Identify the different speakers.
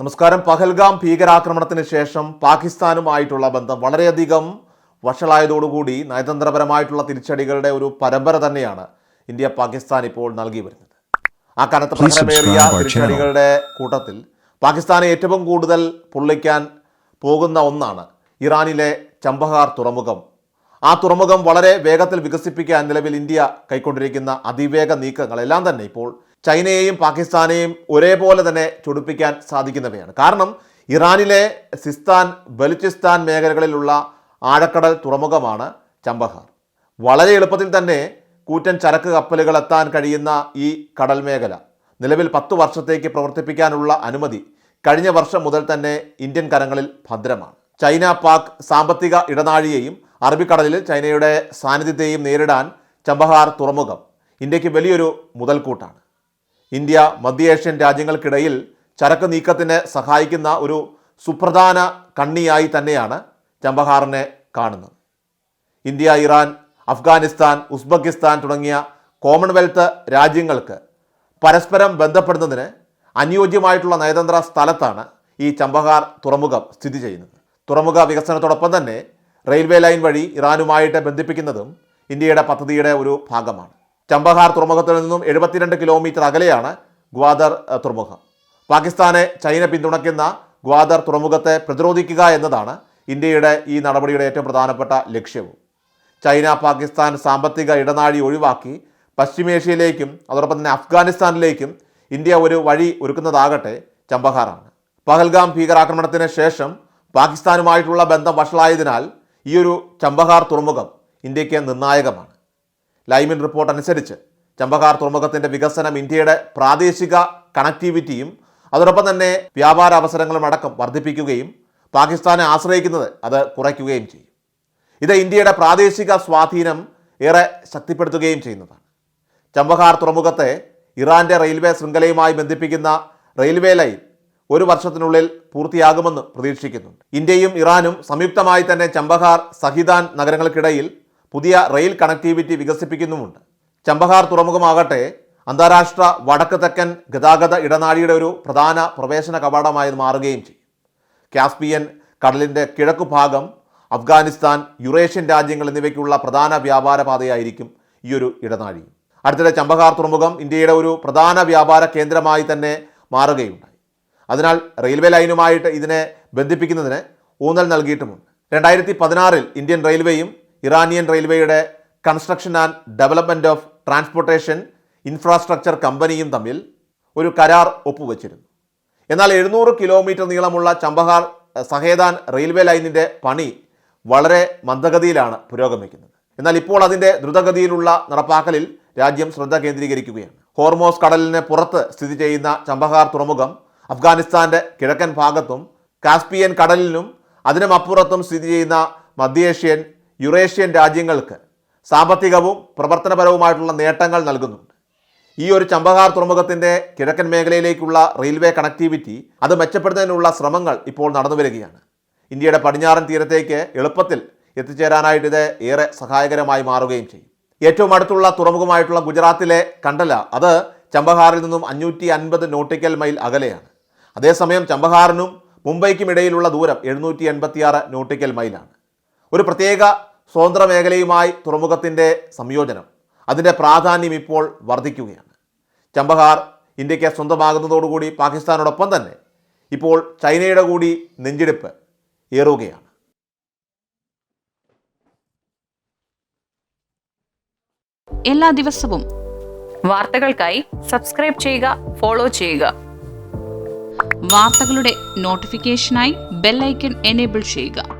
Speaker 1: നമസ്കാരം. പഹൽഗാം ഭീകരാക്രമണത്തിന് ശേഷം പാകിസ്ഥാനുമായിട്ടുള്ള ബന്ധം വളരെയധികം വഷളായതോടുകൂടി നയതന്ത്രപരമായിട്ടുള്ള തിരിച്ചടികളുടെ ഒരു പരമ്പര തന്നെയാണ് ഇന്ത്യ പാകിസ്ഥാൻ ഇപ്പോൾ നൽകി വരുന്നത്. ആ കനത്ത
Speaker 2: പ്രശ്നമേറിയ
Speaker 1: പ്രകടമേറിയ തിരിച്ചടികളുടെ കൂട്ടത്തിൽ പാകിസ്ഥാനെ ഏറ്റവും കൂടുതൽ പൊള്ളിക്കാൻ പോകുന്ന ഒന്നാണ് ഇറാനിലെ ചമ്പഹാർ തുറമുഖം. ആ തുറമുഖം വളരെ വേഗത്തിൽ വികസിപ്പിക്കാൻ നിലവിൽ ഇന്ത്യ കൈക്കൊണ്ടിരിക്കുന്ന അതിവേഗ നീക്കങ്ങളെല്ലാം തന്നെ ഇപ്പോൾ ചൈനയെയും പാകിസ്ഥാനെയും ഒരേപോലെ തന്നെ ചൊടിപ്പിക്കാൻ സാധിക്കുന്നവയാണ്. കാരണം ഇറാനിലെ സിസ്താൻ ബലുചിസ്ഥാൻ മേഖലകളിലുള്ള ആഴക്കടൽ തുറമുഖമാണ് ചമ്പഹാർ. വളരെ എളുപ്പത്തിൽ തന്നെ കൂറ്റൻ ചരക്ക് കപ്പലുകൾ എത്താൻ കഴിയുന്ന ഈ കടൽ മേഖല നിലവിൽ പത്തു വർഷത്തേക്ക് പ്രവർത്തിപ്പിക്കാനുള്ള അനുമതി കഴിഞ്ഞ വർഷം മുതൽ തന്നെ ഇന്ത്യൻ കരങ്ങളിൽ ഭദ്രമാണ്. ചൈന പാക് സാമ്പത്തിക ഇടനാഴിയെയും അറബിക്കടലിൽ ചൈനയുടെ സാന്നിധ്യത്തെയും നേരിടാൻ ചമ്പഹാർ തുറമുഖം ഇന്ത്യയ്ക്ക് വലിയൊരു മുതൽക്കൂട്ടാണ്. ഇന്ത്യ മധ്യേഷ്യൻ രാജ്യങ്ങൾക്കിടയിൽ ചരക്ക് നീക്കത്തിന് സഹായിക്കുന്ന ഒരു സുപ്രധാന കണ്ണിയായി തന്നെയാണ് ചമ്പഹാറിനെ കാണുന്നത്. ഇന്ത്യ ഇറാൻ അഫ്ഗാനിസ്ഥാൻ ഉസ്ബെക്കിസ്ഥാൻ തുടങ്ങിയ കോമൺവെൽത്ത് രാജ്യങ്ങൾക്ക് പരസ്പരം ബന്ധപ്പെടുന്നതിന് അനുയോജ്യമായിട്ടുള്ള നയതന്ത്ര സ്ഥലത്താണ് ഈ ചമ്പഹാർ തുറമുഖം സ്ഥിതി ചെയ്യുന്നത്. തുറമുഖ വികസനത്തോടൊപ്പം തന്നെ റെയിൽവേ ലൈൻ വഴി ഇറാനുമായിട്ട് ബന്ധിപ്പിക്കുന്നതും ഇന്ത്യയുടെ പദ്ധതിയുടെ ഒരു ഭാഗമാണ്. ചമ്പഹാർ തുറമുഖത്തിൽ നിന്നും എഴുപത്തിരണ്ട് കിലോമീറ്റർ അകലെയാണ് ഗ്വാദർ തുറമുഖം. പാകിസ്ഥാനെ ചൈന പിന്തുണയ്ക്കുന്ന ഗ്വാദർ തുറമുഖത്തെ പ്രതിരോധിക്കുക എന്നതാണ് ഇന്ത്യയുടെ ഈ നടപടിയുടെ ഏറ്റവും പ്രധാനപ്പെട്ട ലക്ഷ്യവും. ചൈന പാകിസ്ഥാൻ സാമ്പത്തിക ഇടനാഴി ഒഴിവാക്കി പശ്ചിമേഷ്യയിലേക്കും അതോടൊപ്പം തന്നെ അഫ്ഗാനിസ്ഥാനിലേക്കും ഇന്ത്യ ഒരു വഴി ഒരുക്കുന്നതാകട്ടെ ചമ്പഹാറാണ്. പഹൽഗാം ഭീകരാക്രമണത്തിന് ശേഷം പാകിസ്ഥാനുമായിട്ടുള്ള ബന്ധം വഷളായതിനാൽ ഈയൊരു ചമ്പഹാർ തുറമുഖം ഇന്ത്യയ്ക്ക് നിർണായകമാണ്. ലൈമിൻ റിപ്പോർട്ട് അനുസരിച്ച് ചമ്പക്കാർ തുറമുഖത്തിന്റെ വികസനം ഇന്ത്യയുടെ പ്രാദേശിക കണക്ടിവിറ്റിയും അതോടൊപ്പം തന്നെ വ്യാപാര അവസരങ്ങളും അടക്കം വർദ്ധിപ്പിക്കുകയും പാകിസ്ഥാനെ ആശ്രയിക്കുന്നത് അത് കുറയ്ക്കുകയും ചെയ്യും. ഇത് ഇന്ത്യയുടെ പ്രാദേശിക സ്വാധീനം ഏറെ ശക്തിപ്പെടുത്തുകയും ചെയ്യുന്നതാണ്. ചമ്പഹാർ തുറമുഖത്തെ ഇറാന്റെ റെയിൽവേ ശൃംഖലയുമായി ബന്ധിപ്പിക്കുന്ന റെയിൽവേ ലൈൻ ഒരു വർഷത്തിനുള്ളിൽ പൂർത്തിയാകുമെന്ന് പ്രതീക്ഷിക്കുന്നുണ്ട്. ഇന്ത്യയും ഇറാനും സംയുക്തമായി തന്നെ ചമ്പഹാർ സഹിദാൻ നഗരങ്ങൾക്കിടയിൽ പുതിയ റെയിൽ കണക്ടിവിറ്റി വികസിപ്പിക്കുന്നുമുണ്ട്. ചമ്പഹാർ തുറമുഖമാകട്ടെ അന്താരാഷ്ട്ര വടക്ക് തെക്കൻ ഗതാഗത ഇടനാഴിയുടെ ഒരു പ്രധാന പ്രവേശന കവാടമായി മാറുകയും ചെയ്യും. കാസ്പിയൻ കടലിന്റെ കിഴക്കു ഭാഗം അഫ്ഗാനിസ്ഥാൻ യുറേഷ്യൻ രാജ്യങ്ങൾ എന്നിവയ്ക്കുള്ള പ്രധാന വ്യാപാര പാതയായിരിക്കും ഈ ഒരു ഇടനാഴി. അടുത്തിടെ ചമ്പഹാർ തുറമുഖം ഇന്ത്യയുടെ ഒരു പ്രധാന വ്യാപാര കേന്ദ്രമായി തന്നെ മാറുകയുണ്ടായി. അതിനാൽ റെയിൽവേ ലൈനുമായിട്ട് ഇതിനെ ബന്ധിപ്പിക്കുന്നതിന് ഊന്നൽ നൽകിയിട്ടുമുണ്ട്. രണ്ടായിരത്തി പതിനാറിൽ ഇന്ത്യൻ റെയിൽവേയും ഇറാനിയൻ റെയിൽവേയുടെ construction and development of transportation infrastructure കമ്പനിയും തമ്മിൽ ഒരു കരാർ ഒപ്പുവച്ചിരുന്നു. എന്നാൽ എഴുന്നൂറ് കിലോമീറ്റർ നീളമുള്ള ചമ്പഹാർ സഹേദാൻ റെയിൽവേ ലൈനിന്റെ പണി വളരെ മന്ദഗതിയിലാണ് പുരോഗമിക്കുന്നത്. എന്നാൽ ഇപ്പോൾ അതിന്റെ ദ്രുതഗതിയിലുള്ള നടപ്പാക്കലിൽ രാജ്യം ശ്രദ്ധ കേന്ദ്രീകരിക്കുകയാണ്. ഹോർമോസ് കടലിന് പുറത്ത് സ്ഥിതി ചെയ്യുന്ന ചമ്പഹാർ തുറമുഖം അഫ്ഗാനിസ്ഥാന്റെ കിഴക്കൻ ഭാഗത്തും കാസ്പിയൻ കടലിനും അതിനും അപ്പുറത്തും സ്ഥിതി ചെയ്യുന്ന മധ്യേഷ്യൻ യുറേഷ്യൻ രാജ്യങ്ങൾക്ക് സാമ്പത്തികവും പ്രവർത്തനപരവുമായിട്ടുള്ള നേട്ടങ്ങൾ നൽകുന്നുണ്ട്. ഈ ഒരു ചമ്പഹാർ തുറമുഖത്തിന്റെ കിഴക്കൻ മേഖലയിലേക്കുള്ള റെയിൽവേ കണക്ടിവിറ്റി അത് മെച്ചപ്പെടുത്തുന്നതിനുള്ള ശ്രമങ്ങൾ ഇപ്പോൾ നടന്നു വരികയാണ്. ഇന്ത്യയുടെ പടിഞ്ഞാറൻ തീരത്തേക്ക് എളുപ്പത്തിൽ എത്തിച്ചേരാനായിട്ട് ഇത് ഏറെ സഹായകരമായി മാറുകയും ചെയ്യും. ഏറ്റവും അടുത്തുള്ള തുറമുഖമായിട്ടുള്ള ഗുജറാത്തിലെ കണ്ടല അത് ചമ്പഹാറിൽ നിന്നും അഞ്ഞൂറ്റി അൻപത് നോട്ടിക്കൽ മൈൽ അകലെയാണ്. അതേസമയം ചമ്പഹാറിനും മുംബൈക്കും ഇടയിലുള്ള ദൂരം എഴുന്നൂറ്റി എൺപത്തിയാറ് നോട്ടിക്കൽ മൈലാണ്. ഒരു പ്രത്യേക സ്വതന്ത്ര മേഖലയുമായി തുറമുഖത്തിന്റെ സംയോജനം അതിന്റെ പ്രാധാന്യം ഇപ്പോൾ വർദ്ധിക്കുകയാണ് ചമ്പഹാർ ഇന്ത്യയ്ക്ക് സ്വന്തമാകുന്നതോടുകൂടി പാകിസ്ഥാനോടൊപ്പം തന്നെ ഇപ്പോൾ ചൈനയുടെ കൂടി നെഞ്ചെടുപ്പ് ഏറുകയാണ്.
Speaker 3: എല്ലാ ദിവസവും
Speaker 4: വാർത്തകൾക്കായി സബ്സ്ക്രൈബ് ചെയ്യുക ഫോളോ ചെയ്യുക.
Speaker 3: വാർത്തകളുടെ നോട്ടിഫിക്കേഷനായി ബെല്ലൈക്കൺ എനേബിൾ ചെയ്യുക.